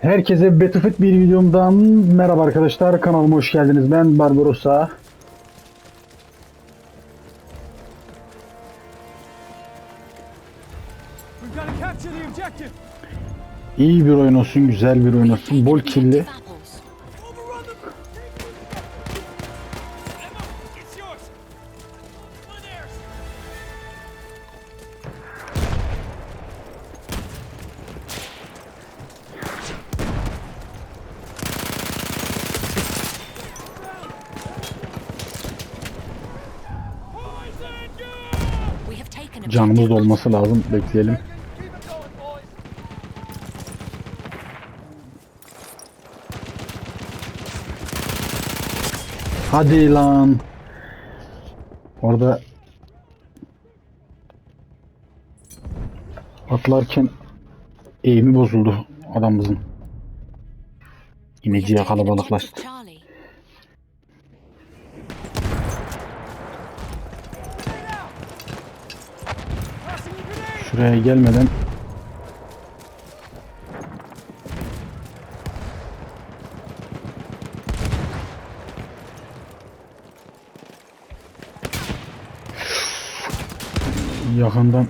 Herkese Battlefield bir videomdan merhaba arkadaşlar. Kanalıma hoş geldiniz. Ben Barbarossa. İyi bir oyun olsun, güzel bir oyun olsun. Bol killi. Canımız dolması lazım. Bekleyelim. Hadi lan. Orada atlarken eğimi bozuldu adamımızın. İneciye kalabalıklaştı. A grenade. Şuraya gelmeden yakından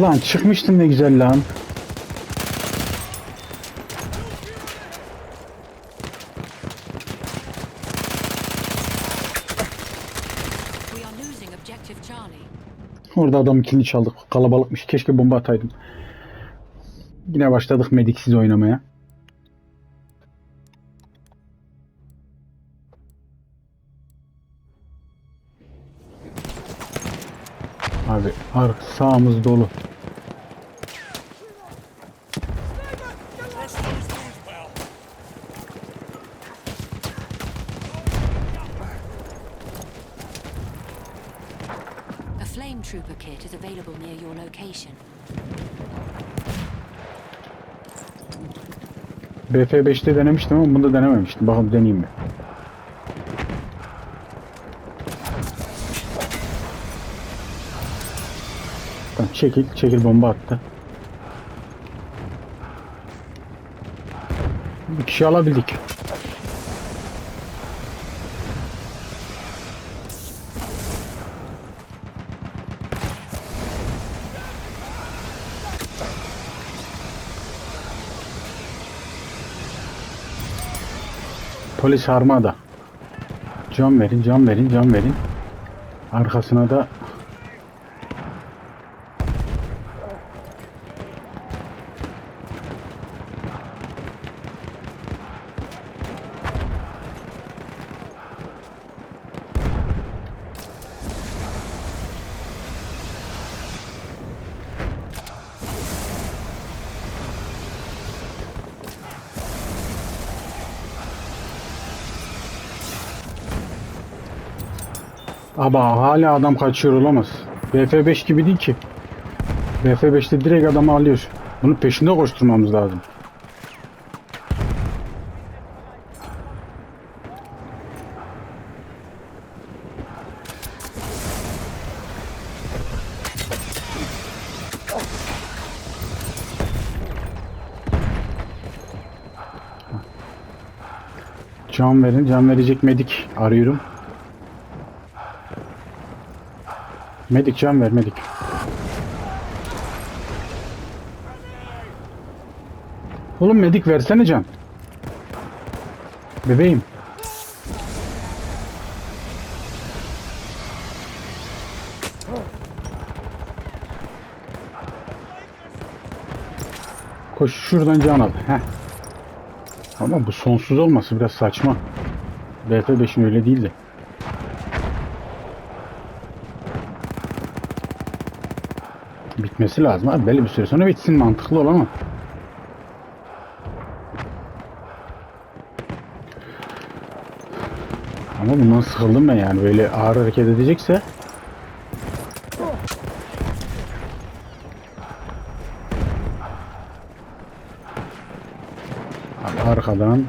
Lan çıkmıştım ne güzel lan. We are losing objective Charlie. Orada adam kilini çaldık. Kalabalıkmış. Keşke bomba ataydım. Yine başladık mediksiz oynamaya. Abi sağımız dolu. Trooper kit is available near your location. BF5'te denemiştim ama bunda denememiştim. Bakalım deneyeyim mi? Tamam, çekil, çekil bomba attı. Bir kişi alabildik. Polis armada. Can verin, can verin, can verin. Arkasına da Aba hala adam kaçıyor olamaz. BF5 gibi değil ki. BF5'te direkt adamı alıyor. Bunun peşinde koşturmamız lazım. Can verin. Can verecek medik arıyorum. Medik can ver medik. Oğlum medik versene can. Bebeğim. Koş şuradan can al. Heh. Ama bu sonsuz olması biraz saçma. BF5'in öyle değildi. Bitmesi lazım abi. Belli bir süre sonra bitsin mantıklı olan o. Ama bundan sıkıldım ben yani. Böyle ağır hareket edecekse Abi arkadan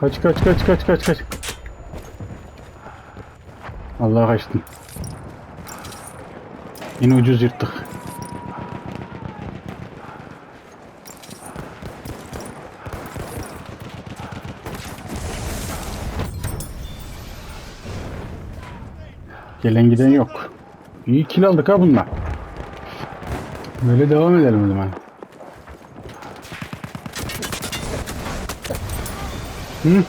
Kaç kaç kaç kaç kaç kaç. Allah kaçtım. Yine ucuz yırttık. Gelen giden yok. İyi kill aldık ha bunlar. Böyle devam edelim o zaman. Hı?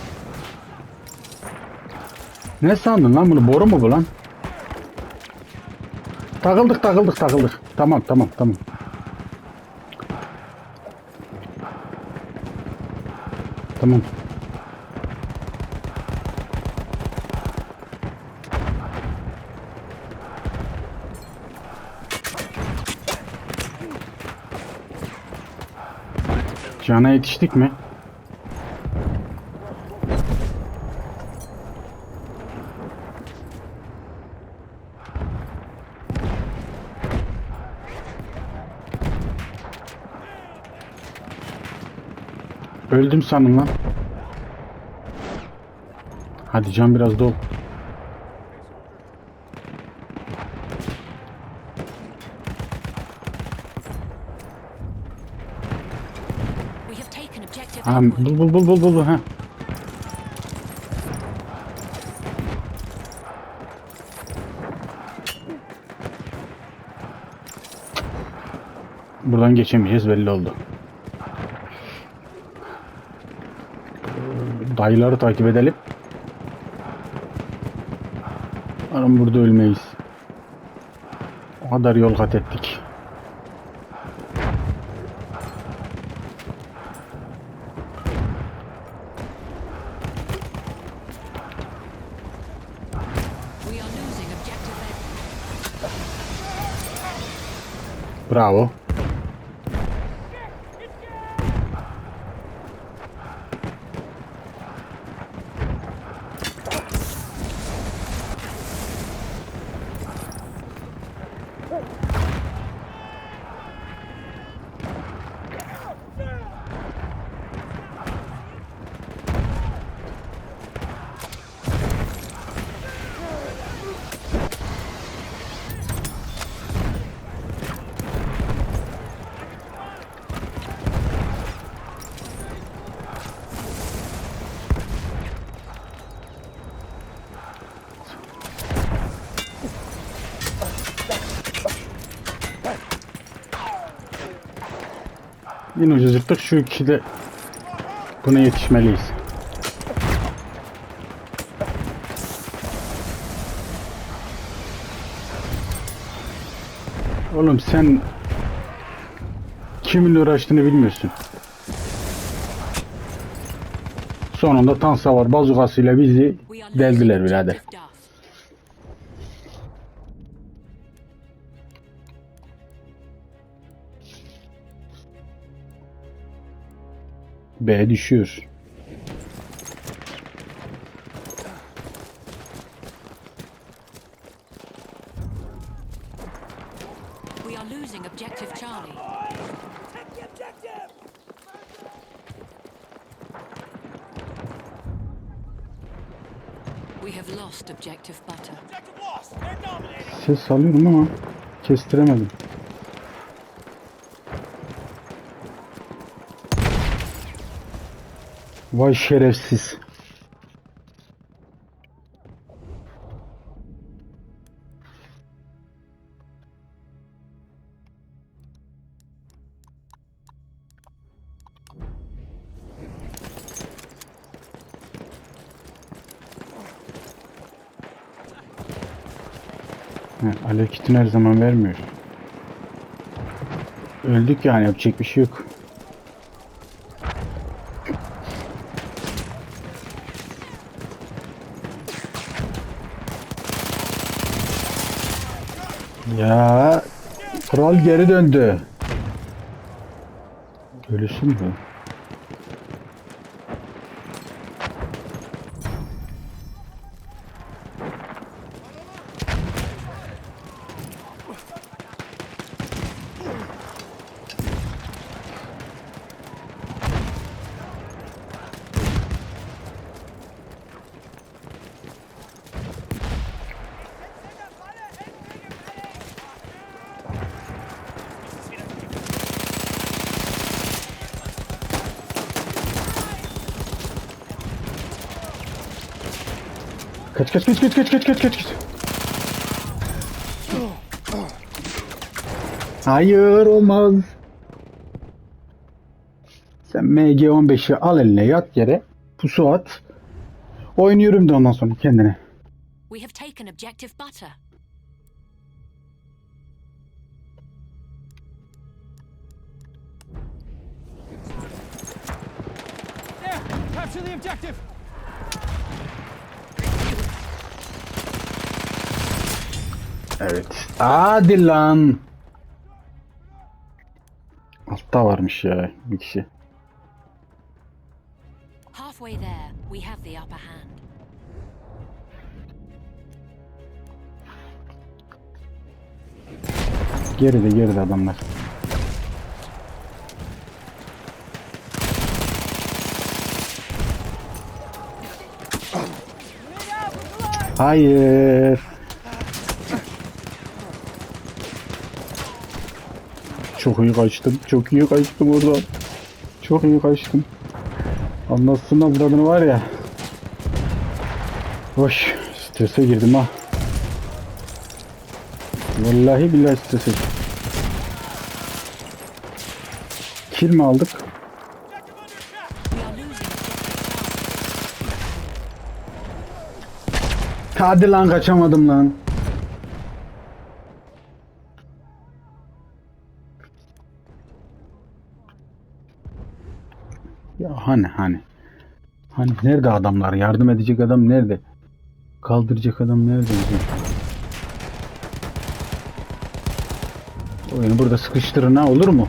Ne sandın lan bunu? Boru mu bu lan? Takıldık takıldık takıldık. Tamam tamam tamam. Tamam. Cana yetiştik mi? Öldüm sanın lan. Hadi can biraz dol. Ha, bul bul bul bul bul. Ha. Buradan geçemeyeceğiz belli oldu. Dayıları takip edelim. Umarım burada ölmeyiz. O kadar yol kat ettik. Bravo. Yine ucuz yırttık. Şu ikisi de buna yetişmeliyiz. Oğlum sen kiminle uğraştığını bilmiyorsun. Sonunda tank savar bazukasıyla bizi deldiler birader. They're dominating! Ses salıyorum ama kestiremedim. Vay şerefsiz. Kitini her zaman vermiyor. Öldük yani yapacak bir şey yok. Ya kral geri döndü. Ölüsü mü? Kaç kaç kaç kaç kaç kaç kaç kaç kaç. Hayır olmaz. Sen MG15'i al eline yat yere. Pusu at. Oynuyorum da ondan sonra kendine. We have taken objective butter. There! Capture the objective! Evet. Hadi lan. Altta varmış ya bir kişi. Halfway there, we have the upper hand. Geride geride adamlar. Hayır. Çok iyi kaçtım. Çok iyi kaçtım oradan. Çok iyi kaçtım. Anlatsın avradını var ya. Hoş. Strese girdim ha. Vallahi billahi strese. Kill mi aldık? Hadi lan kaçamadım lan. Hani hani. Hani nerede adamlar? Yardım edecek adam nerede? Kaldıracak adam nerede? Oyunu burada sıkıştırın ha olur mu?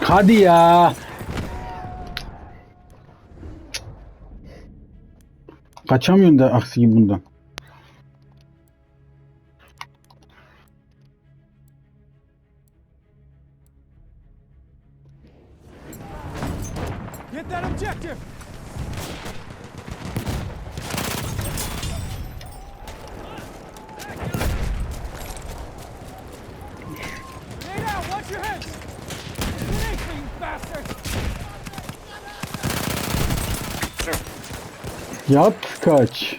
Hadi ya. Kaçamıyorsun da aksi gibi bundan. Get that objective! Stay kaç.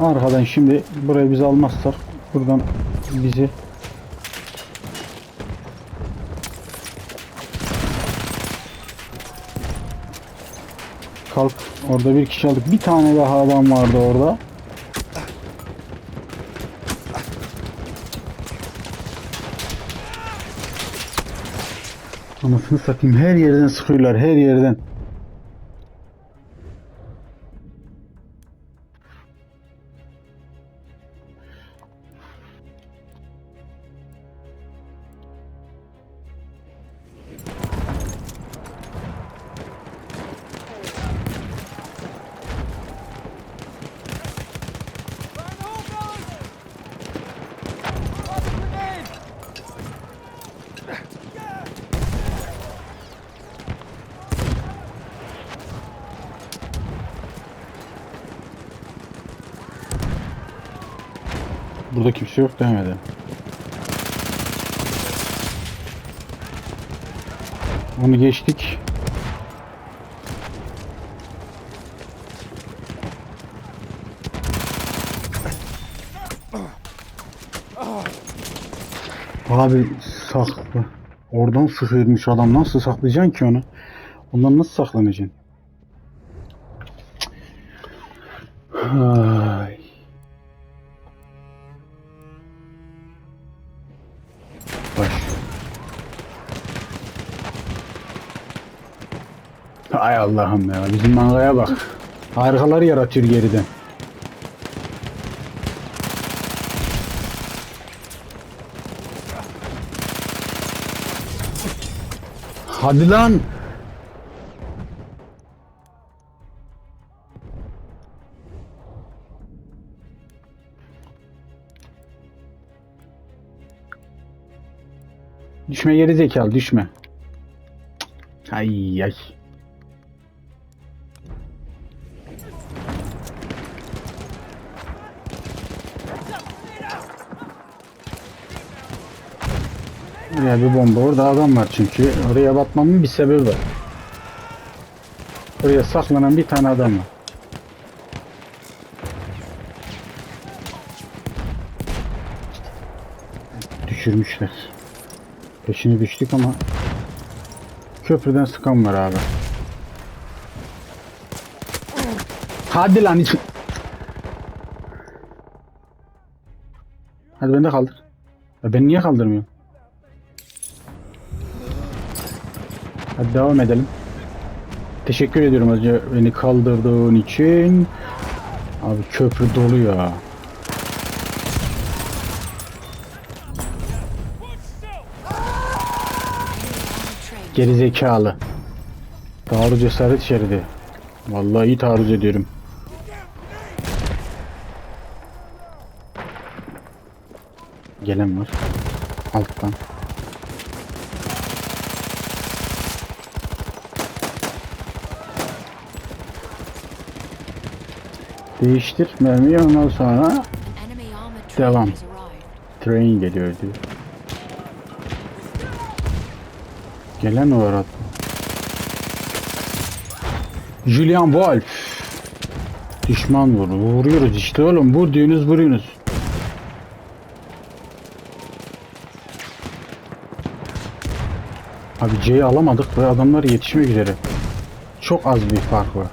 Arkadan şimdi burayı biz almazsak buradan bizi Kalk. Orada bir kişi aldık. Bir tane daha adam vardı orada. Anasını satayım. Her yerden sıkıyorlar. Her yerden. Kimse yok demedi. Onu geçtik. Abi saklı. Oradan sıkıyormuş adam. Nasıl saklayacaksın ki onu? Ondan nasıl saklanacaksın? Ay. Allah'ım ya. Bizim mangaya bak. Harikalar yaratıyor geriden. Hadi lan. Düşme geri zekalı düşme. Ay ay. Oraya bir bomba. Orada adam var çünkü. Oraya batmamın bir sebebi var. Oraya saklanan bir tane adam var. Düşürmüşler. Peşine düştük ama köprüden sıkan var abi. Hadi lan hiç. Hadi beni de kaldır. Ya beni niye kaldırmıyor? Hadi devam edelim. Teşekkür ediyorum Hacı beni kaldırdığın için. Abi köprü dolu ya. Geri zekalı. Taarruz cesaret şeridi. Vallahi iyi taarruz ediyorum. Gelen var. Alttan. Değiştir mermiyi ondan sonra Devam. train geliyor diyor. Gelen var hatta. Julian Wolf. Düşman vur. Vuruyoruz işte oğlum. Vur diyorsunuz vuruyorsunuz. Abi C'yi alamadık ve adamlar yetişmek üzere. Çok az bir fark var.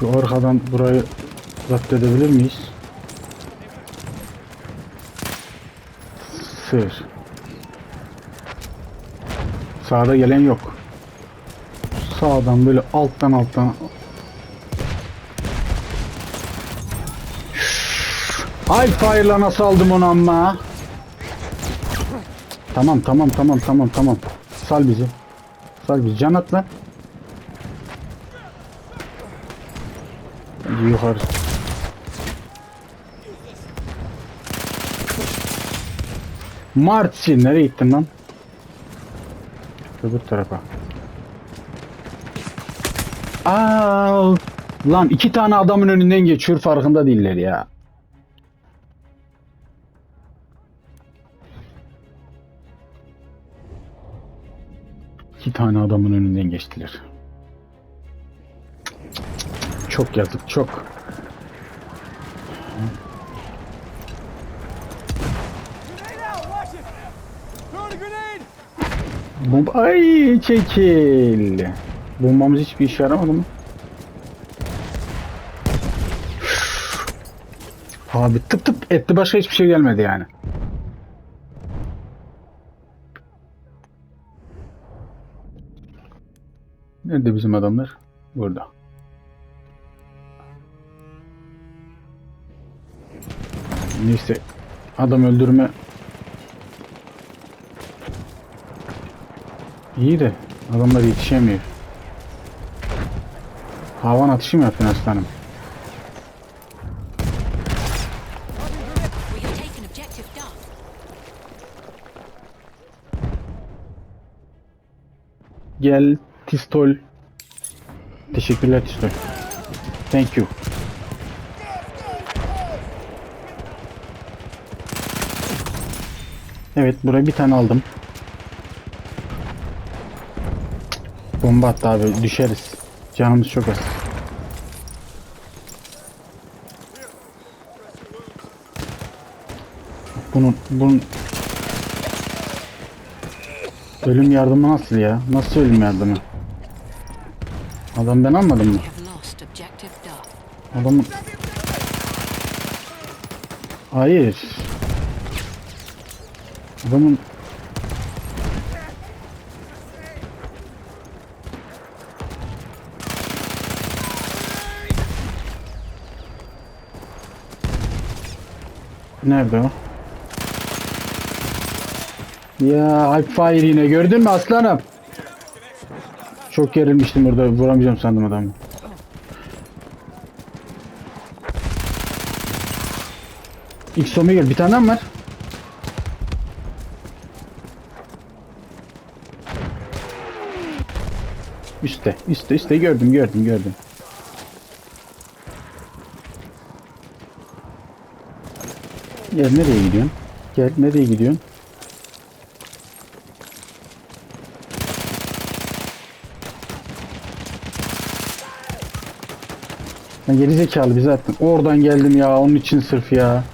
Şu arkadan burayı zapt edebilir miyiz? Sır. Sağda gelen yok. Sağdan böyle alttan alttan Ay fire'la nasıl aldım onu amma? Tamam tamam tamam tamam tamam. Sal bizi. Sal bizi. Can at lan. Yukarı. Martsi nereye gittin lan? Öbür tarafa. Aa, lan iki tane adamın önünden geçiyor farkında değiller ya. Tane adamın önünden geçtiler. Çok yazık, çok. Bomba ay çekil. Bombamız hiçbir işe yaramadı mı? Abi tıp tıp etti başka hiçbir şey gelmedi yani. Nerede bizim adamlar? Burada. Neyse adam öldürme İyi de adamlar yetişemiyor. Havan atışı mı yapıyorsun aslanım? Gel Tistol. Teşekkürler Tistol. Thank you. Evet buraya bir tane aldım. Bomba attı abi düşeriz. Canımız çok az. Bunun bunun Ölüm yardımı nasıl ya? Nasıl ölüm yardımı? Adam ben almadım mı? Adamın... Hayır. Adamın... Nerede o? Ya Hypefire yine gördün mü aslanım? Çok gerilmiştim orada vuramayacağım sandım adamı. İlk X Omega bir tane var? Üste, üste, üste gördüm, gördüm, gördüm. Gel nereye gidiyorsun? Gel nereye gidiyorsun? Ben geri zekalı bir zaten. Oradan geldim ya onun için sırf ya.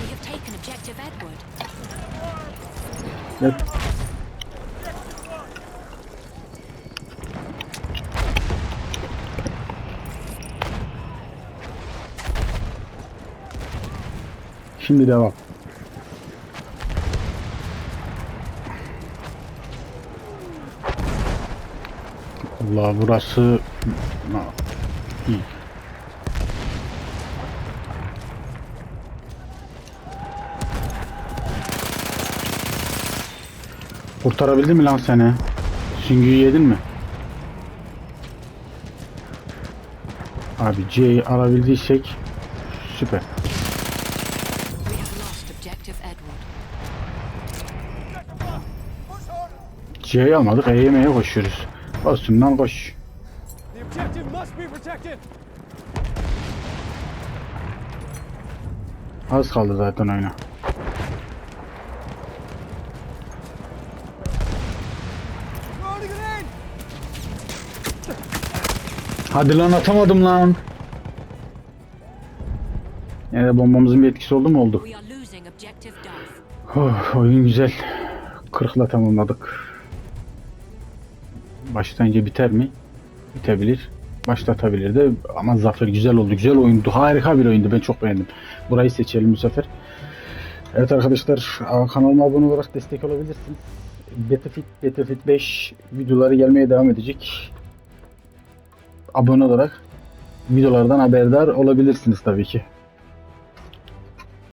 We have taken objective Edward. Gel. Şimdi devam. Allah burası iyi. Kurtarabildi mi lan seni? Süngüyü yedin mi? Abi C'yi alabildiysek süper. We have lost objective Edward. Push harder. C'yi almadık E'ye M'ye koşuyoruz. Lan koş. Az kaldı zaten oyuna. Hadi lan atamadım lan. Yine bombamızın bir etkisi oldu mu oldu. Oh, oyun güzel. 40'la tamamladık. Başlayınca biter mi? Bitebilir. Başlatabilir de ama zafer güzel oldu. Güzel oyundu. Harika bir oyundu. Ben çok beğendim. Burayı seçelim bu sefer. Evet arkadaşlar kanalıma abone olarak destek olabilirsiniz. Battlefield, Battlefield 5 videoları gelmeye devam edecek. Abone olarak videolardan haberdar olabilirsiniz tabii ki.